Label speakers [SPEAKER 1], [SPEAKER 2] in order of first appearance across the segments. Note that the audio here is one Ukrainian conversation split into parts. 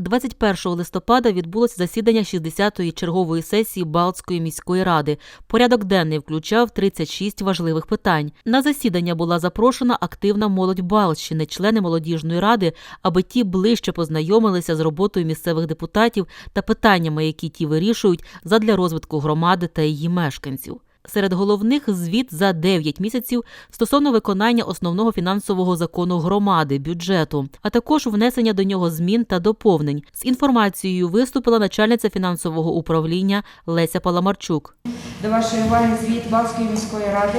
[SPEAKER 1] 21 листопада відбулося засідання 60-ї чергової сесії Балтської міської ради. Порядок денний включав 36 важливих питань. На засідання була запрошена активна молодь Балтщини, члени молодіжної ради, аби ті ближче познайомилися з роботою місцевих депутатів та питаннями, які ті вирішують задля розвитку громади та її мешканців. Серед головних звіт за 9 місяців стосовно виконання основного фінансового закону громади бюджету, а також внесення до нього змін та доповнень. З інформацією виступила начальниця фінансового управління Леся Паламарчук.
[SPEAKER 2] До вашої уваги звіт Балтської міської ради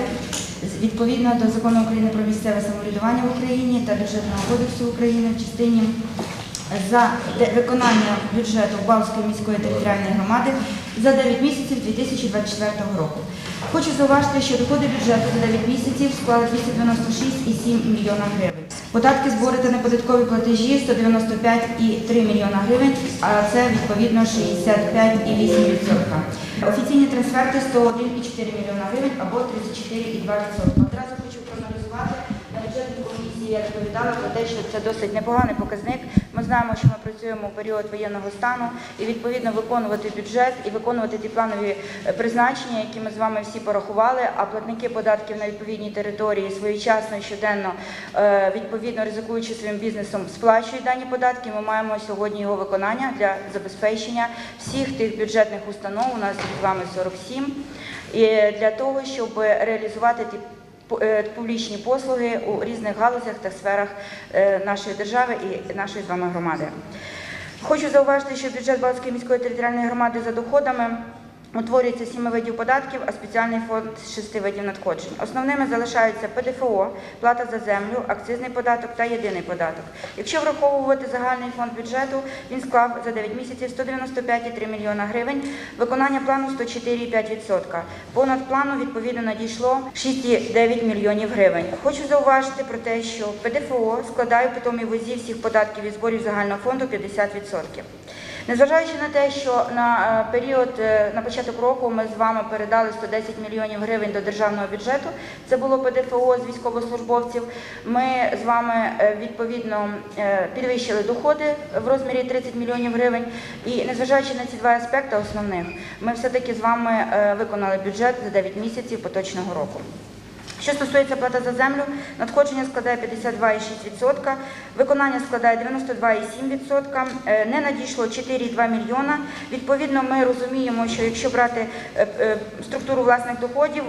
[SPEAKER 2] відповідно до закону України про місцеве самоврядування в Україні та бюджетного кодексу України в частині за виконання бюджету Балтської міської територіальної громади за 9 місяців 2024 року. Хочу зауважити, що доходи бюджету за 9 місяців склали 296,7 мільйона гривень. Податки, збори та неподаткові платежі 195,3 мільйона гривень, а це відповідно 65,8%. Офіційні трансферти 101,4 мільйона гривень або 34,2%. Одразу хочу проаналізувати на бюджетній комісії. Я розповідала про те, що це досить непоганий показник. Ми знаємо, що ми працюємо у період воєнного стану і відповідно виконувати бюджет і виконувати ті планові е, призначення, які ми з вами всі порахували. А платники податків на відповідній території своєчасно і щоденно е, відповідно ризикуючи своїм бізнесом, сплачують дані податки. Ми маємо сьогодні його виконання для забезпечення всіх тих бюджетних установ. У нас з вами 47, і для того, щоб реалізувати ті публічні послуги у різних галузях та сферах е, нашої держави і нашої з вами громади. Хочу зауважити, що бюджет Балтської міської територіальної громади за доходами утворюється з сіми видів податків, а спеціальний фонд шести видів надходжень. Основними залишаються ПДФО, плата за землю, акцизний податок та єдиний податок. Якщо враховувати загальний фонд бюджету, він склав за 9 місяців 195,3 мільйона гривень, виконання плану 104,5%. Понад плану відповідно надійшло 6,9 мільйонів гривень. Хочу зауважити про те, що ПДФО складає в питомій вазі всіх податків і зборів загального фонду 50%. Незважаючи на те, що на е, період е, на початок року ми з вами передали 110 мільйонів гривень до державного бюджету, це було ПДФО з військовослужбовців. Ми з вами е, відповідно підвищили доходи в розмірі 30 мільйонів гривень. І незважаючи на ці два аспекти основних, ми все-таки з вами виконали бюджет за 9 місяців поточного року. Що стосується плати за землю, надходження складає 52,6%, виконання складає 92,7%, е, не надійшло 4,2 мільйона. Відповідно, ми розуміємо, що якщо брати е, е, структуру власних доходів,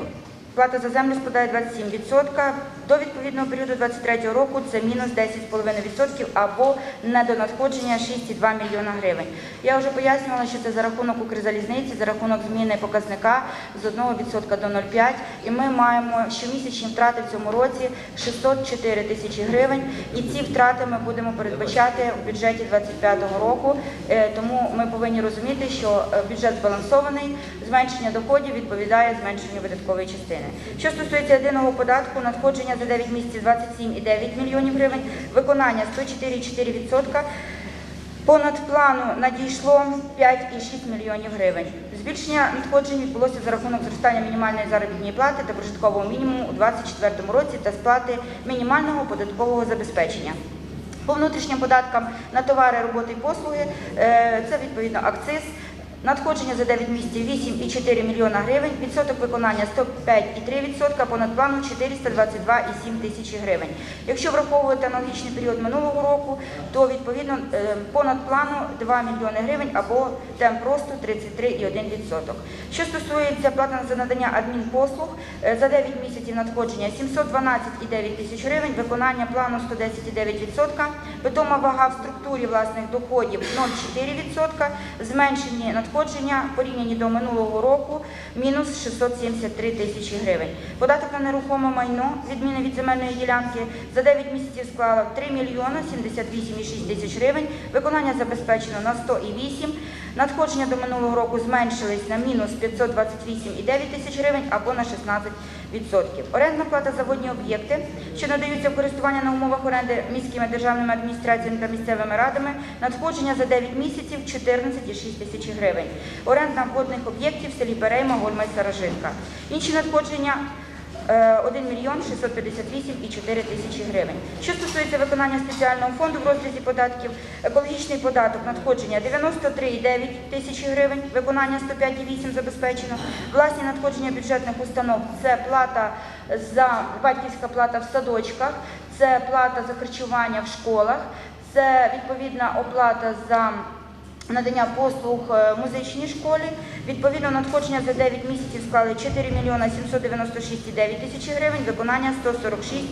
[SPEAKER 2] плата за землю складає 27%, до відповідного періоду 2023 року це мінус 10,5% або недонадходження 6,2 мільйона гривень. Я вже пояснювала, що це за рахунок Укрзалізниці, за рахунок зміни показника з 1% до 0,5, і ми маємо щомісячні втрати в цьому році 604 тисячі гривень, і ці втрати ми будемо передбачати у бюджеті 2025 року, Е, тому ми повинні розуміти, що е, бюджет збалансований, зменшення доходів відповідає зменшенню видаткової частини. Що стосується єдиного податку, надходження за 9 місяців 27,9 мільйонів гривень, виконання 104,4%. Понад плану надійшло 5,6 мільйонів гривень. Збільшення надходжень відбулося за рахунок зростання мінімальної заробітної плати та прожиткового мінімуму у 2024 році та сплати мінімального податкового забезпечення. По внутрішнім податкам на товари, роботи і послуги е, це відповідно акциз. Надходження за 9 місяців 8,4 мільйона гривень, відсоток виконання 105,3%, понад плану 422,7 тисячі гривень. Якщо враховувати аналогічний період минулого року, то відповідно е, понад плану 2 мільйони гривень або темп росту 33,1%. Що стосується плати за надання адмінпослуг, е, за 9 місяців надходження 712,9 тисяч гривень, виконання плану 110,9%, питома вага в структурі власних доходів 0,4%, зменшені надходження порівняні до минулого року мінус 673 тисячі гривень. Податок на нерухоме майно, відміни від земельної ділянки, за 9 місяців склала 3 мільйона 78,6 тисяч гривень, виконання забезпечено на 100,8, надходження до минулого року зменшились на мінус 528,9 тисяч гривень або на 16%. Орендна плата за водні об'єкти, що надаються в користування на умовах оренди міськими державними адміністраціями та місцевими радами, надходження за 9 місяців 14,6 тисяч гривень. Орендна водних об'єктів в селі Перейма, Гольма і Саражинка. Інші надходження 1 мільйон 658,4 тисячі гривень. Що стосується виконання спеціального фонду в розрізі податків, екологічний податок надходження 93,9 тисячі гривень, виконання 105,8 забезпечено. Власні надходження бюджетних установ це плата за батьківська плата в садочках, це плата за харчування в школах, це відповідна оплата за надання послуг е, музичній школі. Відповідно, надходження за 9 місяців склали 4 мільйона 796,9 тисячі гривень, виконання 146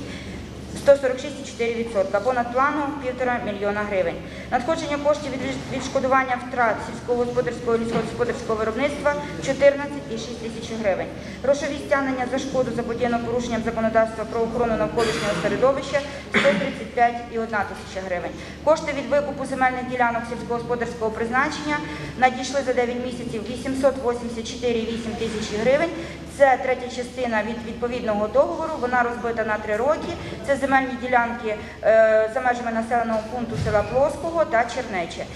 [SPEAKER 2] 146,4%, понад плану 1,5 мільйона гривень. Надходження коштів від відшкодування втрат сільськогосподарського і лісогосподарського виробництва 14,6 тисяч гривень. Грошові стягнення за шкоду заподіяно порушенням законодавства про охорону навколишнього середовища 135,1 тисяча гривень. Кошти від викупу земельних ділянок сільськогосподарського призначення надійшли за 9 місяців 884,8 тисячі гривень. Це третя частина від відповідного договору. Вона розбита на три роки. Це земельні ділянки е, за межами населеного пункту села Плоского та Чернече.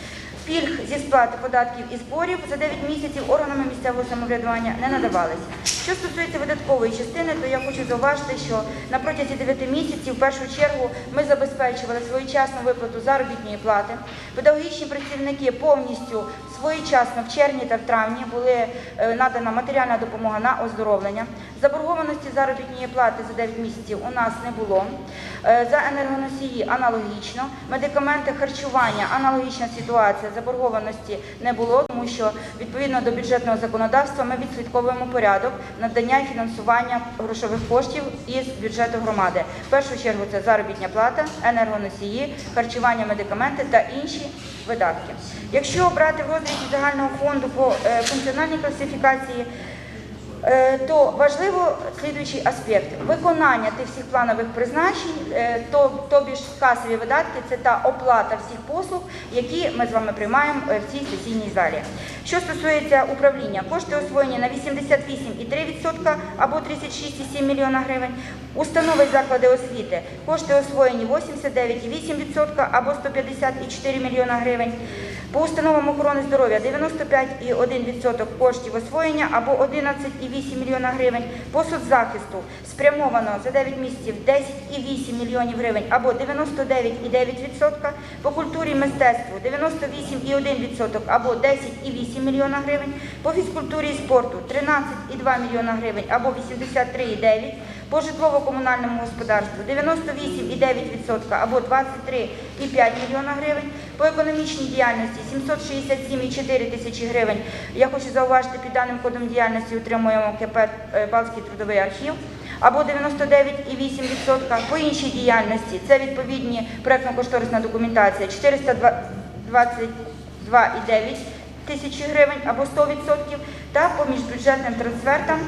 [SPEAKER 2] Пільг зі сплати податків і зборів за 9 місяців органами місцевого самоврядування не надавалися. Що стосується видаткової частини, то я хочу зауважити, що на протязі 9 місяців в першу чергу ми забезпечували своєчасну виплату заробітної плати. Педагогічні працівники повністю своєчасно в червні та в травні були е, надана матеріальна допомога на оздоровлення. Заборгованості заробітної плати за 9 місяців у нас не було. Е, За енергоносії аналогічно. Медикаменти харчування аналогічна ситуація. Заборгованості не було, тому що відповідно до бюджетного законодавства ми відслідковуємо порядок надання і фінансування грошових коштів із бюджету громади. В першу чергу це заробітня плата, енергоносії, харчування, медикаменти та інші видатки. Якщо брати в розрізі загального фонду по е, функціональній класифікації, то важливо слідуючий аспект виконання тих всіх планових призначень, е, то, тобі ж касові видатки, це та оплата всіх послуг, які ми з вами приймаємо е, в цій сесійній залі. Що стосується управління, кошти освоєні на 88,3% або 36,7 мільйона гривень. Установи заклади освіти кошти освоєні 89,8% або 150,4 мільйона гривень. По установам охорони здоров'я 95,1% коштів освоєння або 11,8 мільйона гривень. По соцзахисту спрямовано за 9 місяців 10,8 мільйонів гривень або 99,9%. По культурі і мистецтву 98,1% або 10,8 мільйона гривень. По фізкультурі і спорту 13,2 мільйона гривень або 83,9%. По житлово-комунальному господарству 98,9% або 23,5 мільйона гривень. По економічній діяльності 767,4 тисячі гривень. Я хочу зауважити, під даним кодом діяльності отримуємо КП е, Балтський трудовий архів або 99,8%. По іншій діяльності це відповідні проєктно-кошторисна документація 422,9 тисячі гривень або 100%. Та по міжбюджетним трансфертам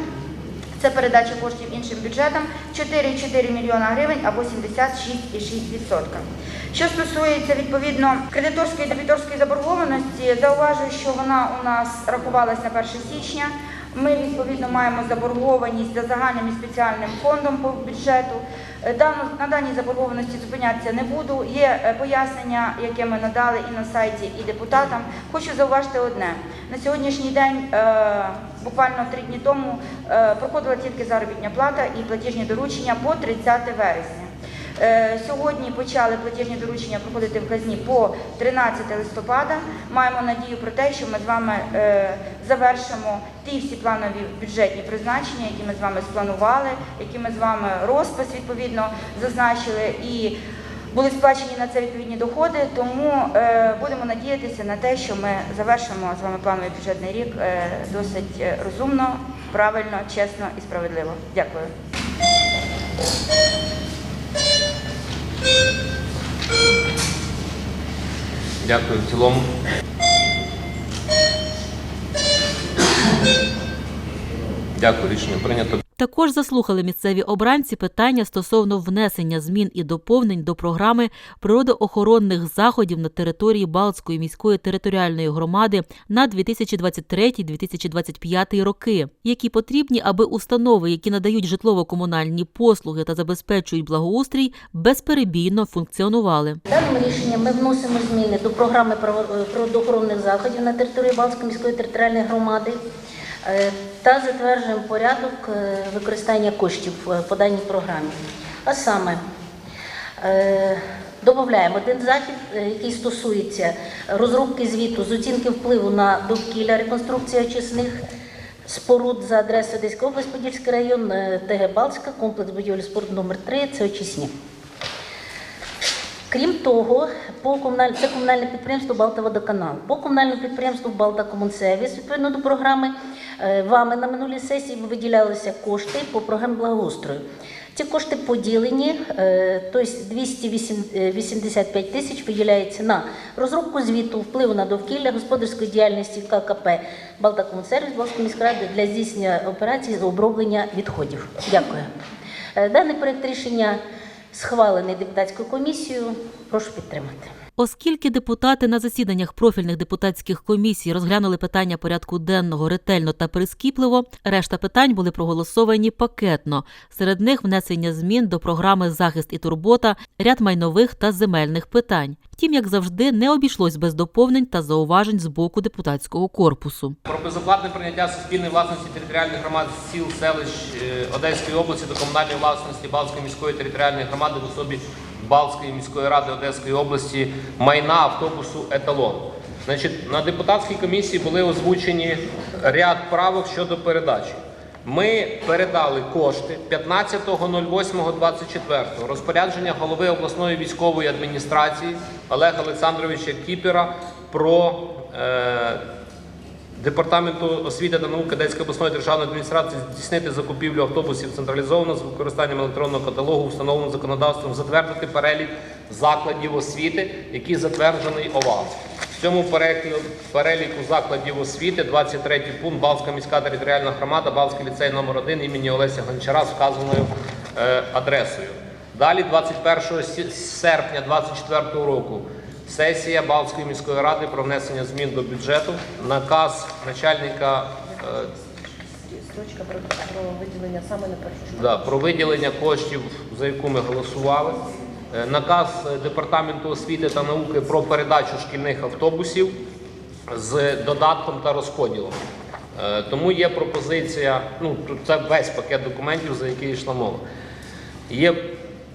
[SPEAKER 2] це передача коштів іншим бюджетам 4,4 мільйона гривень або 76,6%. Що стосується відповідно кредиторської та дебіторської заборгованості, зауважую, що вона у нас рахувалась на 1 січня. Ми відповідно маємо заборгованість за загальним і спеціальним фондом по бюджету. Е, на даній заборгованості зупинятися не буду. Є е, пояснення, яке ми надали і на сайті, і депутатам. Хочу зауважити одне: на сьогоднішній день, е, буквально три дні тому, проходила тільки заробітня плата і платіжні доручення по 30 вересня. Е, Сьогодні почали платіжні доручення проходити в казні по 13 листопада. Маємо надію про те, що ми з вами е, завершимо ті всі планові бюджетні призначення, які ми з вами спланували, які ми з вами розпис відповідно зазначили і були сплачені на це відповідні доходи. Тому е, будемо надіятися на те, що ми завершимо з вами плановий бюджетний рік досить розумно, правильно, чесно і справедливо. Дякую.
[SPEAKER 3] Дякую. В цілому. Дякую, рішення прийнято.
[SPEAKER 1] Також заслухали місцеві обранці питання стосовно внесення змін і доповнень до програми природоохоронних заходів на території Балтської міської територіальної громади на 2023-2025 роки, які потрібні, аби установи, які надають житлово-комунальні послуги та забезпечують благоустрій, безперебійно функціонували.
[SPEAKER 4] Даним рішенням ми вносимо зміни до програми природоохоронних заходів на території Балтської міської територіальної громади. Е, Та затверджуємо порядок е, використання коштів е, по даній програмі. А саме додаємо один захід, який стосується розробки звіту з оцінки впливу на довкілля, реконструкція очисних споруд за адресою Одеська область, Подільський район, ТГ Балтська, комплекс будівель споруд номер 3 це очисні. Крім того, по комуналь... це комунальне підприємство Балтаводоканал. По комунальному підприємству Балтакомунсервіс, відповідно до програми, е, вами на минулій сесії виділялися кошти по програмі благоустрою. Ці кошти поділені, е, тобто 285 тисяч виділяється на розробку звіту впливу на довкілля господарської діяльності ККП Балтакомунсервіс Балтської міської ради для здійснення операцій з оброблення відходів. Дякую. Е, Даний проект рішення схвалений депутатською комісією. Прошу підтримати.
[SPEAKER 1] Оскільки депутати на засіданнях профільних депутатських комісій розглянули питання порядку денного ретельно та прискіпливо, решта питань були проголосовані пакетно. Серед них внесення змін до програми Захист і турбота, ряд майнових та земельних питань. Втім, як завжди, не обійшлось без доповнень та зауважень з боку депутатського корпусу.
[SPEAKER 3] Про безоплатне прийняття суспільної власності територіальних громад сіл, селищ е, Одеської області до комунальної власності Балтської міської територіальної громади в особі Балтської міської ради Одеської області майна автобусу Еталон. Значить, на депутатській комісії були озвучені ряд правок щодо передачі. Ми передали кошти 15.08.24 розпорядження голови обласної військової адміністрації Олега Олександровича Кіпера про е, Департаменту освіти та науки Одеської обласної державної адміністрації здійснити закупівлю автобусів централізовано з використанням електронного каталогу, встановленого законодавством, затвердити перелік закладів освіти, який затверджений ОВАЗ. В цьому переліку, закладів освіти 23 пункт Балтська міська територіальна громада, Балтський ліцей номер 1 імені Олеся Гончара з вказаною е, адресою. Далі, 21 серпня 2024 року, сесія Балтської міської ради про внесення змін до бюджету, наказ начальника е,
[SPEAKER 5] Строчка про, про виділення саме на першу
[SPEAKER 3] да, про виділення коштів, за яку ми голосували. Е, Наказ е, департаменту освіти та науки про передачу шкільних автобусів з додатком та розподілом. Е, Тому є пропозиція, ну це весь пакет документів, за який йшла мова. Є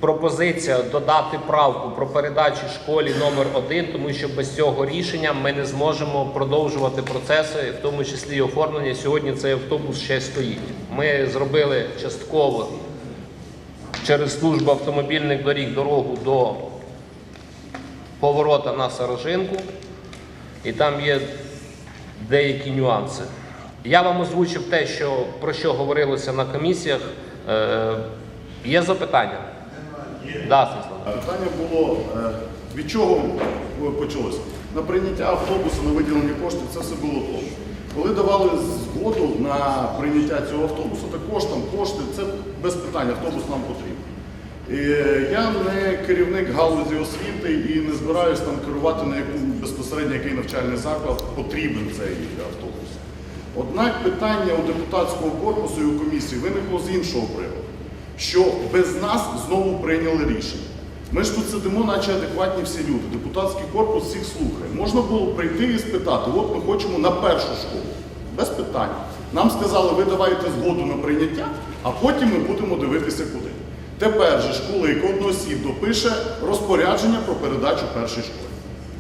[SPEAKER 3] пропозиція додати правку про передачу школі номер 1 тому що без цього рішення ми не зможемо продовжувати процеси, в тому числі і оформлення. Сьогодні цей автобус ще стоїть. Ми зробили частково через службу автомобільних доріг дорогу до поворота на Сарожинку, і там є деякі нюанси. Я вам озвучив те, що, про що говорилося на комісіях. Е, є запитання? Да,
[SPEAKER 6] Питання було, е, від чого почалося? На прийняття автобусу, на виділення коштів, це все було то. Коли давали згоду на прийняття цього автобусу, також там кошти, це без питань, автобус нам потрібен. Е, Я не керівник галузі освіти і не збираюсь там керувати на яку безпосередньо який навчальний заклад потрібен цей автобус. Однак питання у депутатського корпусу і у комісії виникло з іншого приводу що без нас знову прийняли рішення. Ми ж тут сидимо, наче адекватні всі люди. Депутатський корпус всіх слухає. Можна було прийти і спитати, от ми хочемо на першу школу. Без питань. Нам сказали, ви давайте згоду на прийняття, а потім ми будемо дивитися куди. Тепер же школик одноосібно пише розпорядження про передачу першої школи.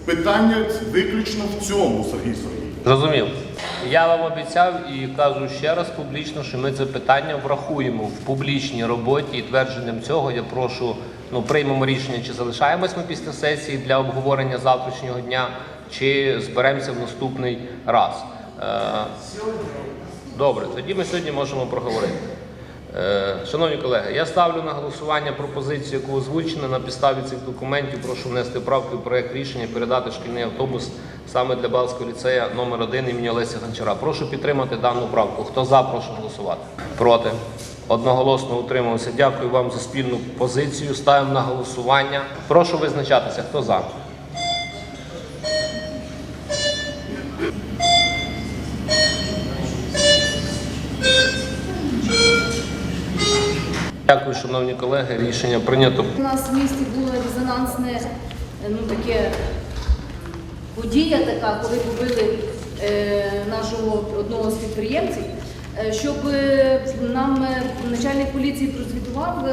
[SPEAKER 6] Питання виключно в цьому, Сергій Сергійович.
[SPEAKER 3] Зрозумів. Я вам обіцяв і кажу ще раз публічно, що ми це питання врахуємо в публічній роботі і твердженням цього я прошу, ну приймемо рішення, чи залишаємось ми після сесії для обговорення завтрашнього дня, чи зберемося в наступний раз. Е, Добре, тоді ми сьогодні можемо проговорити. Е, Шановні колеги, я ставлю на голосування пропозицію, яку озвучено на підставі цих документів. Прошу внести правки в проект рішення передати шкільний автобус саме для Балтського ліцея номер 1 імені Олеся Гончара. Прошу підтримати дану правку. Хто за, прошу голосувати. Проти. Одноголосно утримався. Дякую вам за спільну позицію. Ставимо на голосування. Прошу визначатися. Хто за? Дякую, шановні колеги. Рішення прийнято.
[SPEAKER 7] У нас в місті було резонансне, ну таке подія така, коли побили е, нашого одного з підприємців, е, щоб е, нам начальник поліції прозвітував,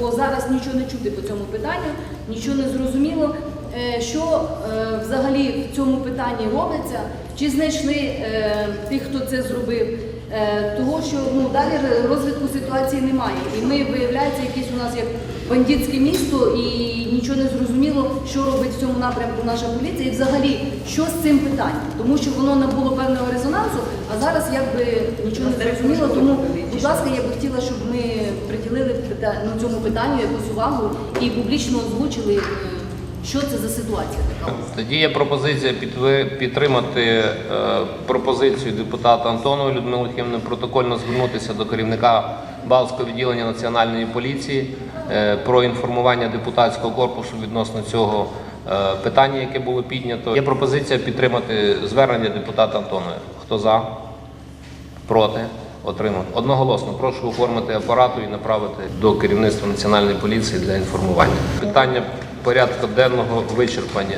[SPEAKER 7] бо зараз нічого не чути по цьому питанню, нічого не зрозуміло, що взагалі в цьому питанні робиться, чи знайшли тих, хто це зробив. Е, Того, що ну далі розвитку ситуації немає, і ми виявляється, якесь у нас як бандитське місто, і нічого не зрозуміло, що робить в цьому напрямку наша поліція, і взагалі що з цим питанням, тому що воно набуло певного резонансу, а зараз якби нічого не зрозуміло. Тому, будь ласка, я би хотіла, щоб ми приділили пита- ну, цьому питанню якусь увагу і публічно озвучили, е, що це за ситуація така.
[SPEAKER 3] Тоді є пропозиція підтримати е, пропозицію депутата Антонової Людмили Хімни протокольно звернутися до керівника Балтського відділення Національної поліції е, про інформування депутатського корпусу відносно цього е, питання, яке було піднято. Є пропозиція підтримати звернення депутата Антонової. Хто за? Проти? Отримав. Одноголосно прошу оформити апарату і направити до керівництва Національної поліції для інформування. Питання порядку денного вичерпані.